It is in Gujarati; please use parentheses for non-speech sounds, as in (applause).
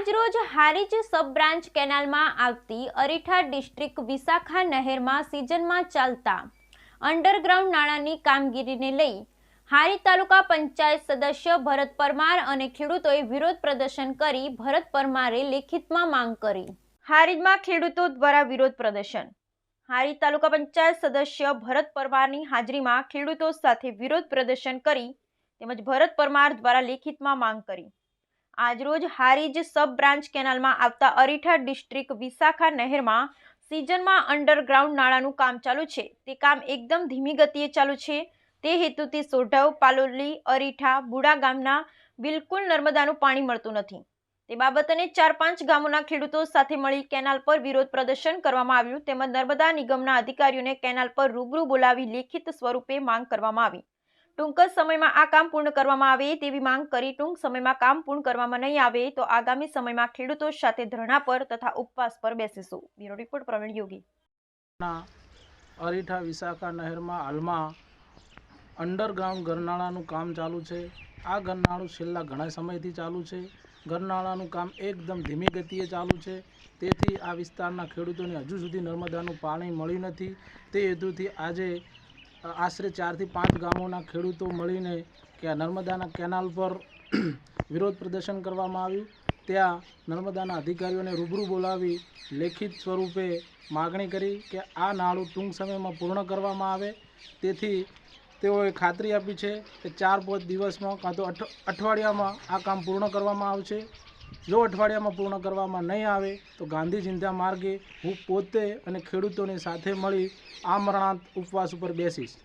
હારીજ સબ બ્રાન્ચ કેનાલમાં આવતી અરીઠા ડિસ્ટ્રિક્ટ વિશાખા નહેરમાં સિઝનમાં ચાલતા અંડરગ્રાઉન્ડ નાણાંની કામગીરીને લઈ હારી તાલુકા પંચાયત સદસ્ય ભરત પરમાર અને ખેડૂતોએ વિરોધ પ્રદર્શન કરી ભરત પરમારે લેખિતમાં માંગ કરી. હારીજમાં ખેડૂતો દ્વારા વિરોધ પ્રદર્શન. હારી તાલુકા પંચાયત સદસ્ય ભરત પરમારની હાજરીમાં ખેડૂતો સાથે વિરોધ પ્રદર્શન કરી તેમજ ભરત પરમાર દ્વારા લેખિતમાં માંગ કરી. આજરોજ હારીજ સબ બ્રાન્ચ કેનાલમાં આવતા અરીઠા ડિસ્ટ્રિક્ટ વિશાખા નહેરમાં સિઝનમાં અંડરગ્રાઉન્ડ નાળાનું કામ ચાલુ છે. તે કામ એકદમ ધીમી ગતિએ ચાલુ છે. તે હેતુથી સોઢવ, પાલોલી, અરીઠા, બુડા ગામના બિલકુલ નર્મદાનું પાણી મળતું નથી. તે બાબતને ચાર પાંચ ગામોના ખેડૂતો સાથે મળી કેનાલ પર વિરોધ પ્રદર્શન કરવામાં આવ્યું. તેમજ નર્મદા નિગમના અધિકારીઓને કેનાલ પર રૂબરૂ બોલાવી લેખિત સ્વરૂપે માંગ કરવામાં આવી. ટૂંક જ સમયમાં આ કામ પૂર્ણ કરવામાં આવે તેવી માંગ કરી ટૂંક સમયમાં કામ પૂર્ણ કરવામાં નહીં આવે તો આગામી સમયમાં ખેડૂતો સાથે ધરણા પર તથા ઉપવાસ પર બેસીશું. Bureau report Pravin Yogi. અરીઠા વિશાખા નહેરમાં હાલમાં અંડરગ્રાઉન્ડ ગરનાળાનું કામ ચાલુ છે. આ ગરનાળું છેલ્લા ઘણા સમયથી ચાલુ છે. ગરનાળાનું કામ એકદમ ધીમી ગતિએ ચાલુ છે. તેથી આ વિસ્તારના ખેડૂતોને હજુ સુધી નર્મદાનું પાણી મળ્યું નથી. તે હેતુથી આજે આશરે ચારથી પાંચ ગામોના ખેડૂતો મળીને કે નર્મદાના કેનાલ પર (clears throat) વિરોધ પ્રદર્શન કરવામાં આવ્યું. ત્યાં નર્મદાના અધિકારીઓને રૂબરૂ બોલાવી લેખિત સ્વરૂપે માગણી કરી કે આ નાળું ટૂંક સમયમાં પૂર્ણ કરવામાં આવે. તેથી તેઓએ ખાતરી આપી છે કે ચાર પાંચ દિવસમાં કાં તો અઠ, અઠવાડિયામાં આ કામ પૂર્ણ કરવામાં આવશે. જો અઠવાડિયામાં પૂર્ણ કરવામાં નહીં આવે, તો ગાંધી ચિંતા માર્ગે હું પોતે અને ખેડૂતોની સાથે મળી આમરણાંત ઉપવાસ ઉપર બેસીશ.